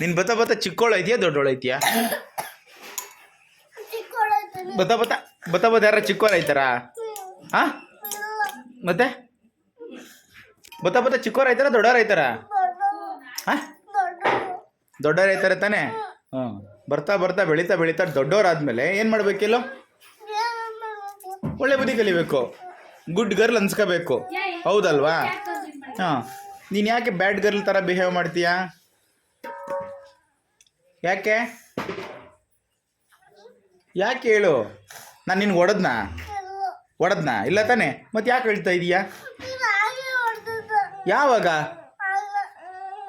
ನಿನ್ ಬತ್ತ ಬತ್ತ ಚಿಕ್ಕೋಳು ಐತಿಯಾ ದೊಡ್ಡೋಳು ಐತಿಯಾ ಬತ್ತ ಬತ್ತ ಬತ್ತ ಬತ್ತ ಯಾರ ಚಿಕ್ಕೋಳ ಐತಾರ? ಹಾ? ಮತ್ತೆ? ಬತ್ತ ಬತ್ತ ಚಿಕ್ಕೋರು ಐತಾರ ದೊಡ್ಡವ್ರು ಐತಾರ? ಹಾ? ದೊಡ್ಡವ್ರು ಐತಾರೆ ತಾನೇ? ಹ್ಞೂ. ಬರ್ತಾ ಬರ್ತಾ ಬೆಳೀತಾ ಬೆಳೀತಾ ದೊಡ್ಡವರಾದ್ಮೇಲೆ ಏನು ಮಾಡ್ಬೇಕಿಲ್ಲೋ? ಒಳ್ಳೆ ಬುದ್ಧಿ ಕಲಿಬೇಕು. ಗುಡ್ ಗರ್ಲ್ ಅನ್ಸ್ಕೋಬೇಕು. ಹೌದಲ್ವಾ? ಹಾಂ. ನೀನು ಯಾಕೆ ಬ್ಯಾಡ್ ಗರ್ಲ್ ಥರ ಬಿಹೇವ್ ಮಾಡ್ತೀಯಾ? ಯಾಕೆ? ಯಾಕೆ ಹೇಳು? ನಾನು ನಿನ್ಗೆ ಒಡದ್ನ? ಒಡದ್ನ? ಇಲ್ಲ ತಾನೆ? ಮತ್ತೆ ಯಾಕೆ ಹೇಳ್ತಾ ಇದೀಯಾ? ಯಾವಾಗ?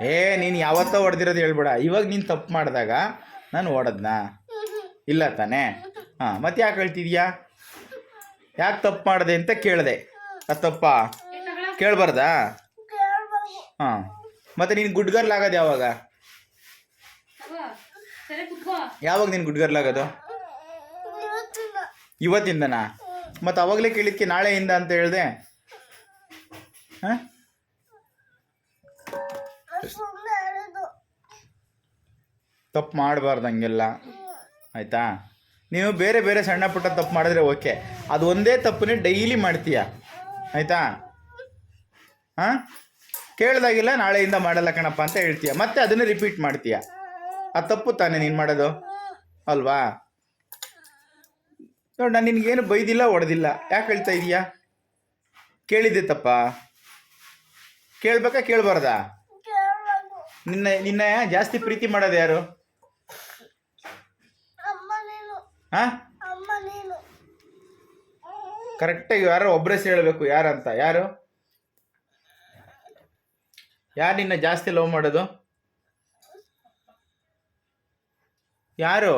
ಏ, ನೀನು ಯಾವತ್ತೋ ಹೊಡೆದಿರೋದು ಹೇಳ್ಬೇಡ. ಇವಾಗ ನೀನು ತಪ್ಪು ಮಾಡಿದಾಗ ನಾನು ಹೊಡೆದ್ನಾ ಇಲ್ಲ ತಾನೆ? ಹಾಂ, ಮತ್ತೆ ಯಾಕೆ ಹೇಳ್ತಿದ್ಯಾ? ಯಾಕೆ ತಪ್ಪು ಮಾಡಿದೆ ಅಂತ ಕೇಳಿದೆ. ಅದು ತಪ್ಪ? ಕೇಳಬಾರ್ದಾ? ಹಾಂ. ಮತ್ತೆ ನೀನು ಗುಡ್ಗರ್ಲ್ ಆಗೋದು ಯಾವಾಗ? ಯಾವಾಗ ನೀನು ಗುಡ್ಗರ್ಲಾಗೋದು? ಇವತ್ತಿಂದನಾ? ಮತ್ತು ಅವಾಗಲೇ ಕೇಳಿದ್ಕೆ ನಾಳೆಯಿಂದ ಅಂತ ಹೇಳಿದೆ. ಹಾಂ? ತಪ್ಪು ಮಾಡಬಾರ್ದು ಹಂಗೆಲ್ಲ. ಆಯಿತಾ? ನೀವು ಬೇರೆ ಬೇರೆ ಸಣ್ಣ ಪುಟ್ಟ ತಪ್ಪು ಮಾಡಿದ್ರೆ ಓಕೆ. ಅದು ಒಂದೇ ತಪ್ಪನ್ನೇ ಡೈಲಿ ಮಾಡ್ತೀಯ? ಆಯಿತಾ? ಹಾಂ? ಕೇಳ್ದಾಗಿಲ್ಲ ನಾಳೆಯಿಂದ ಮಾಡಲ್ಲ ಕಣಪ್ಪ ಅಂತ ಹೇಳ್ತೀಯ. ಮತ್ತೆ ಅದನ್ನೇ ರಿಪೀಟ್ ಮಾಡ್ತೀಯ? ಆ ತಪ್ಪು ತಾನೇ ನೀನು ಮಾಡೋದು? ಅಲ್ವಾ? ನೋಡಿ ನಾನು ನಿನಗೇನು ಬೈದಿಲ್ಲ ಹೊಡೆದಿಲ್ಲ ಯಾಕೆ ಹೇಳ್ತಾ ಇದೀಯಾ? ಕೇಳಿದ್ದೆ ತಪ್ಪ. ಕೇಳ್ಬೇಕಾ ಕೇಳಬಾರ್ದಾ? ನಿನ್ನ ನಿನ್ನ ಜಾಸ್ತಿ ಪ್ರೀತಿ ಮಾಡೋದು ಯಾರು? ಹಾಂ ಕರೆಕ್ಟಾಗಿ ಯಾರೋ ಒಬ್ಬರೇ ಹೇಳಬೇಕು ಯಾರಂತ. ಯಾರು? ಯಾರು ನಿನ್ನ ಜಾಸ್ತಿ ಲವ್ ಮಾಡೋದು? ಯಾರು?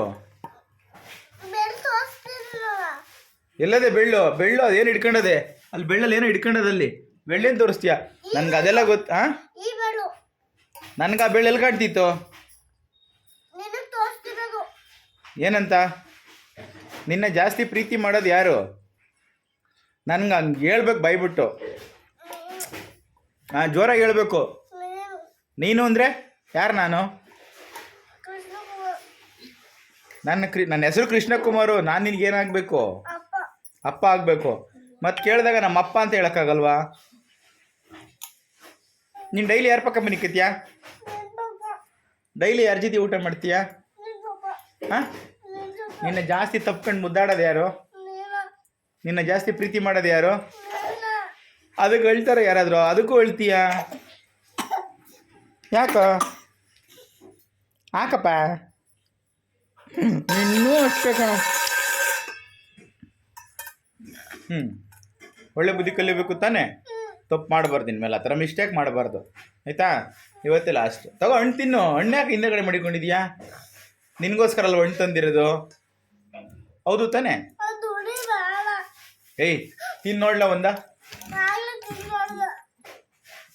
ಎಲ್ಲದೆ ಬೆಳ್ಳು? ಬೆಳ್ಳು ಅದೇನು ಹಿಡ್ಕೊಂಡದೆ? ಅಲ್ಲಿ ಬೆಳ್ಳಲ್ಲಿ ಏನೋ ಹಿಡ್ಕೊಂಡದಲ್ಲಿ ಬೆಳ್ಳೇನು ತೋರಿಸ್ತೀಯಾ? ನನ್ಗೆ ಅದೆಲ್ಲ ಗೊತ್ತು ನನ್ಗೆ ಆ ಬೆಳ್ಳೆಲ್ಲಿ ಕಾಣ್ತಿತ್ತು? ಏನಂತ? ನಿನ್ನ ಜಾಸ್ತಿ ಪ್ರೀತಿ ಮಾಡೋದು ಯಾರು? ನನ್ಗೆ ಹಂಗೆ ಹೇಳ್ಬೇಕು ಬೈಬಿಟ್ಟು ಹಾಂ ಜೋರಾಗಿ ಹೇಳ್ಬೇಕು. ನೀನು ಅಂದರೆ ಯಾರು ನಾನು ಕೃಷ್ಣ ಕುಮಾರ್ ನನ್ನ ಕ್ರಿ ನನ್ನ ಹೆಸರು ಕೃಷ್ಣಕುಮಾರು ನಾನು ನಿನ್ಗೆ ಏನಾಗಬೇಕು? ಅಪ್ಪ. ಆಗಬೇಕು. ಮತ್ತು ಕೇಳಿದಾಗ ನಮ್ಮ ಅಪ್ಪ ಅಂತ ಹೇಳೋಕ್ಕಾಗಲ್ವಾ? ನೀನು ಡೈಲಿ ಯಾರ ಪಕ್ಕ ಮನಿಕತ್ಯಾ ಡೈಲಿ ಯಾರ ಜೊತೆ ಊಟ ಮಾಡ್ತೀಯಾ? ಹಾಂ? ನಿನ್ ನಿನ್ನ ಜಾಸ್ತಿ ತಪ್ಕೊಂಡು ಮುದ್ದಾಡೋದು ಯಾರು? ನಿನ್ನ ಜಾಸ್ತಿ ಪ್ರೀತಿ ಮಾಡೋದು ಯಾರು? ಅದಕ್ಕೆ ಹೇಳ್ತಾರೆ ಯಾರಾದರೂ? ಅದಕ್ಕೂ ಹೇಳ್ತೀಯ ಯಾಕ? ಹಾಕಪ್ಪ ಇನ್ನೂ ಅಷ್ಟೇ ಕಣ ಹ್ಞೂ ಒಳ್ಳೆ ಬುದ್ಧಿ ಕಲಿಬೇಕು ತಾನೇ? ತಪ್ಪು ಮಾಡಬಾರ್ದು ಇನ್ಮೇಲೆ, ಆ ಥರ ಮಿಸ್ಟೇಕ್ ಮಾಡಬಾರ್ದು. ಆಯಿತಾ? ಇವತ್ತೇ ಲಾಸ್ಟ್ ತಗೋ, ಹಣ್ಣು ತಿನ್ನು. ಹಣ್ಣು ಯಾಕೆ ಹಿಂದೆಗಡೆ ಮಡಿಕೊಂಡಿದ್ಯಾ? ನಿನಗೋಸ್ಕರ ಅಲ್ವ ಹಣ್ಣು ತಂದಿರೋದು? ಹೌದು ತಾನೆ? ಏಯ್, ತಿನ್ ನೋಡ್ಲ ಒಂದ?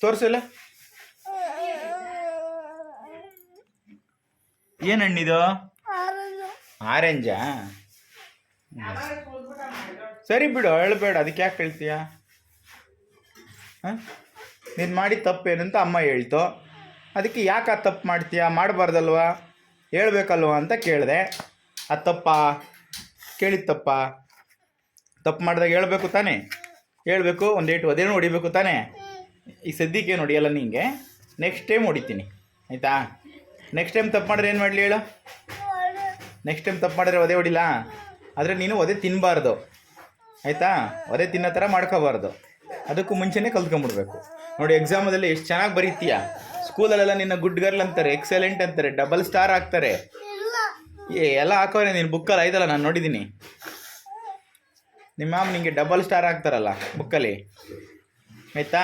ತೋರಿಸಲ್ಲ ಏನು ಹಣ್ಣಿದು? ಆರೆಂಜಾ? ಸರಿ ಬಿಡು, ಹೇಳಬೇಡ, ಅದಕ್ಕೆ ಯಾಕೆ ಹೇಳ್ತೀಯ? ಹಾಂ? ನೀನು ಮಾಡಿ ತಪ್ಪೇನಂತ ಅಮ್ಮ ಹೇಳ್ತು. ಅದಕ್ಕೆ ಯಾಕೆ ಆ ತಪ್ಪು ಮಾಡ್ತೀಯ? ಮಾಡಬಾರ್ದಲ್ವಾ? ಹೇಳ್ಬೇಕಲ್ವ ಅಂತ ಕೇಳಿದೆ. ಆ ತಪ್ಪ? ಕೇಳಿದ ತಪ್ಪ? ತಪ್ಪು ಮಾಡಿದಾಗ ಹೇಳ್ಬೇಕು ತಾನೆ? ಹೇಳಬೇಕು, ಒಂದು ಏಟು ಅದೇನು ಹೊಡಿಬೇಕು ತಾನೇ? ಈ ಸದ್ಯಕ್ಕೆ ಏನು ಹೊಡಿಯಲ್ಲ ನಿಂಗೆ? ನೆಕ್ಸ್ಟ್ ಟೈಮ್ ಹೊಡಿತೀನಿ. ಆಯಿತಾ? ನೆಕ್ಸ್ಟ್ ಟೈಮ್ ತಪ್ಪು ಮಾಡಿದ್ರೆ ಏನು ಮಾಡಲಿ ಹೇಳು? ನೆಕ್ಸ್ಟ್ ಟೈಮ್ ತಪ್ಪು ಮಾಡಿದ್ರೆ ಒದೆ ಹೊಡಿಲ್ಲ ಆದರೆ ನೀನು ಒದೆ ತಿನ್ನಬಾರ್ದು ಆಯಿತಾ? ಒದೆ ತಿನ್ನೋ ಥರ ಮಾಡ್ಕೋಬಾರ್ದು. ಅದಕ್ಕೂ ಮುಂಚೆನೇ ಕಲ್ತ್ಕೊಂಬಿಡ್ಬೇಕು. ನೋಡಿ ಎಕ್ಸಾಮದಲ್ಲಿ ಎಷ್ಟು ಚೆನ್ನಾಗಿ ಬರೀತೀಯ? ಸ್ಕೂಲಲ್ಲೆಲ್ಲ ನಿನ್ನ ಗುಡ್ ಗರ್ಲ್ ಅಂತಾರೆ ಎಕ್ಸಲೆಂಟ್ ಅಂತಾರೆ ಡಬಲ್ ಸ್ಟಾರ್ ಹಾಕ್ತಾರೆ ಏ, ಎಲ್ಲ ಹಾಕೋರೆ ನೀನು ಬುಕ್ಕಲ್ಲಿ ಆಯ್ತಲ್ಲ ನಾನು ನೋಡಿದ್ದೀನಿ ನಿಮ್ಮ ಮ್ಯಾಮ್ ನಿಮಗೆ ಡಬಲ್ ಸ್ಟಾರ್ ಹಾಕ್ತಾರಲ್ಲ ಬುಕ್ಕಲ್ಲಿ ಆಯಿತಾ?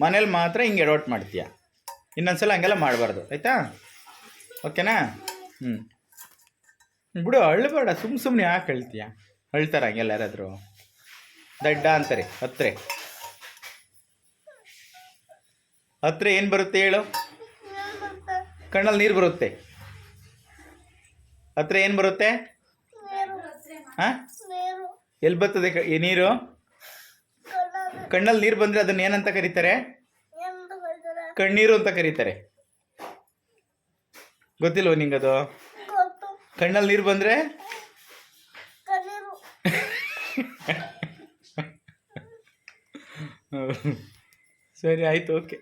ಮನೇಲಿ ಮಾತ್ರ ಹಿಂಗೆ ಎಡವಟ್ ಮಾಡ್ತೀಯ. ಇನ್ನೊಂದ್ಸಲ ಹಂಗೆಲ್ಲ ಮಾಡಬಾರ್ದು. ಆಯಿತಾ? ಓಕೆನಾ ಹ್ಞೂ ಬಿಡು ಅಳ್ಬೇಡ ಸುಮ್ ಸುಮ್ಮನೆ ಯಾಕೆ ಹೇಳ್ತೀಯ ಅಳ್ತಾರ ಹಂಗೆಲ್ಲ ಯಾರಾದರೂ ದಡ್ಡ ಅಂತಾರೆ ಹತ್ರೆ. ಹತ್ರ ಏನು ಬರುತ್ತೆ ಹೇಳು? ಕಣ್ಣಲ್ಲಿ ನೀರು ಬರುತ್ತೆ. ಹತ್ರ ಏನು ಬರುತ್ತೆ? ಹಾಂ? ಎಲ್ಲಿ ಬರ್ತದೆ ಈ ನೀರು? ಕಣ್ಣಲ್ಲಿ ನೀರು ಬಂದರೆ ಅದನ್ನ ಏನಂತ ಕರೀತಾರೆ? ಕಣ್ಣೀರು ಅಂತ ಕರೀತಾರೆ. ಗೊತ್ತಿಲ್ವ ನಿಂಗದು? ಕಣ್ಣಲ್ಲಿ ನೀರು ಬಂದರೆ? ಸರಿ ಆಯಿತು ಓಕೆ